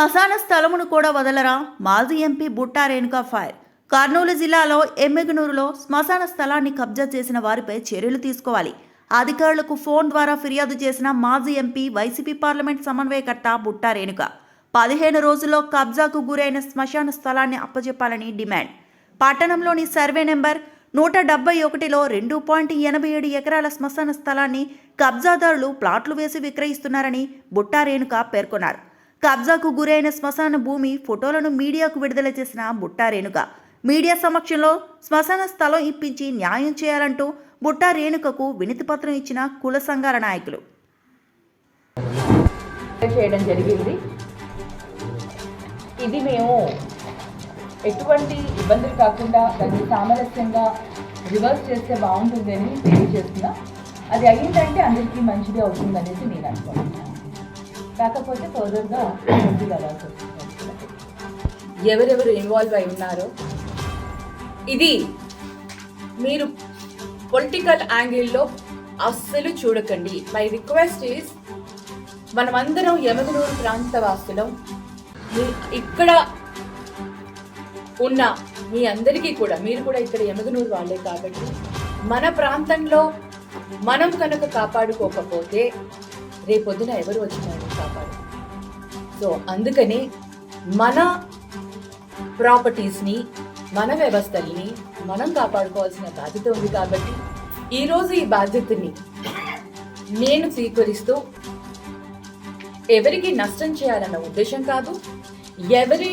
శ్మశాన స్థలమును కూడా వదలరా? మాజీ ఎంపీ బుట్టా రేణుకా ఫైర్. కర్నూలు జిల్లాలో ఎమ్మెగనూరులో శ్మశాన స్థలాన్ని కబ్జా చేసిన వారిపై చర్యలు తీసుకోవాలి. అధికారులకు ఫోన్ ద్వారా ఫిర్యాదు చేసిన మాజీ ఎంపీ వైసీపీ పార్లమెంట్ సమన్వయకర్త బుట్టా రేణుక. పదిహేను రోజుల్లో కబ్జాకు గురైన శ్మశాన స్థలాన్ని అప్పచెప్పాలని డిమాండ్. పట్టణంలోని సర్వే నెంబర్ నూట డెబ్బై ఒకటిలో రెండు పాయింట్ ఎనభై ఏడు ఎకరాల శ్మశాన స్థలాన్ని కబ్జాదారులు ప్లాట్లు వేసి విక్రయిస్తున్నారని బుట్టా రేణుక పేర్కొన్నారు. కబ్జాకు గురైన శ్మశాన భూమి ఫోటోలను మీడియాకు విడుదల చేసిన బుట్టారేణుక. మీడియా సమక్షంలో శ్మశాన స్థలం ఇప్పించి న్యాయం చేయాలంటూ బుట్టా రేణుకకు వినతిపత్రం ఇచ్చిన కుల సంఘాల నాయకులు. చేయడం జరిగింది. ఇది మేము ఎటువంటి ఇబ్బందులు కాకుండా దాన్ని సామరస్యంగా రివర్స్ చేస్తే బాగుంటుందని తెలియజేస్తున్నా. అది అయ్యిందంటే అందరికీ మంచిది అవుతుందనేసి నేను అనుకుంటున్నాను కాకపోతే ఫర్దర్గా ఎవరెవరు ఇన్వాల్వ్ అయి ఉన్నారో. ఇది మీరు పొలిటికల్ యాంగిల్లో అస్సలు చూడకండి. మై రిక్వెస్ట్ ఈస్ మనమందరం యమగనూరు ప్రాంత వాసులం మీ- ఇక్కడ ఉన్న మీ అందరికీ కూడా మీరు కూడా ఇక్కడ యమగనూరు వాళ్ళే కాబట్టి మన ప్రాంతంలో మనం కనుక కాపాడుకోకపోతే రేపొద్దున ఎవరు వచ్చి మనల్ని కాపాడు సో అందుకనే మన ప్రాపర్టీస్ని మన వ్యవస్థల్ని మనం కాపాడుకోవాల్సిన బాధ్యత ఉంది కాబట్టి ఈరోజు ఈ బాధ్యతని నేను స్వీకరిస్తూ ఎవరికి నష్టం చేయాలన్న ఉద్దేశం కాదు ఎవరి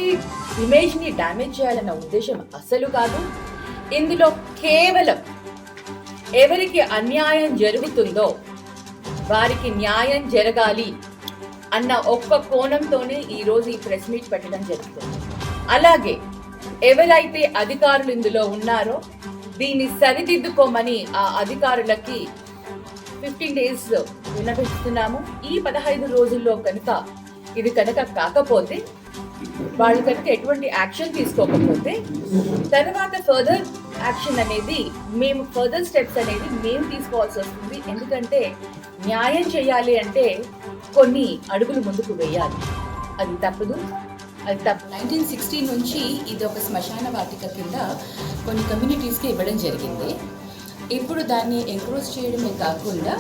ఇమేజ్ని డ్యామేజ్ చేయాలన్న ఉద్దేశం అస్సలు కాదు. ఇందులో కేవలం ఎవరికి అన్యాయం జరుగుతుందో వారికి న్యాయం జరగాలి అన్న ఒక్క కోణంతోనే ఈరోజు ఈ ప్రెస్ మీట్ పెట్టడం జరుగుతుంది. అలాగే ఎవరైతే అధికారులు ఇందులో ఉన్నారో దీన్ని సరిదిద్దుకోమని ఆ అధికారులకి ఫిఫ్టీన్ డేస్ విన్నపిస్తున్నాము ఈ పదహైదు రోజుల్లో కనుక ఇది కనుక కాకపోతే వాళ్ళు కనుక ఎటువంటి యాక్షన్ తీసుకోకపోతే తర్వాత ఫర్దర్ యాక్షన్ అనేది మేము ఫర్దర్ స్టెప్స్ అనేది మేము తీసుకోవాల్సి వస్తుంది. ఎందుకంటే న్యాయం చేయాలి అంటే కొన్ని అడుగులు ముందుకు వేయాలి. అది తప్పదు. అది తప్ప నైన్టీన్ సిక్స్టీ నుంచి ఇది ఒక శ్మశాన వాటిక కింద కొన్ని కమ్యూనిటీస్కి ఇవ్వడం జరిగింది. ఇప్పుడు దాన్ని ఎంక్రోచ్ చేయడమే కాకుండా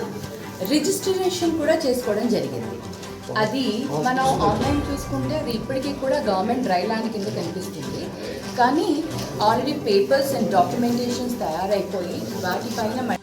రిజిస్ట్రేషన్ కూడా చేసుకోవడం జరిగింది. అది మనం ఆన్లైన్ చూసుకుంటే అది ఇప్పటికీ కూడా గవర్నమెంట్ డ్రై ల్యాండ్ కింద కనిపిస్తుంది. కానీ ఆల్రెడీ పేపర్స్ అండ్ డాక్యుమెంటేషన్స్ తయారైపోయి వాటిపైన మ-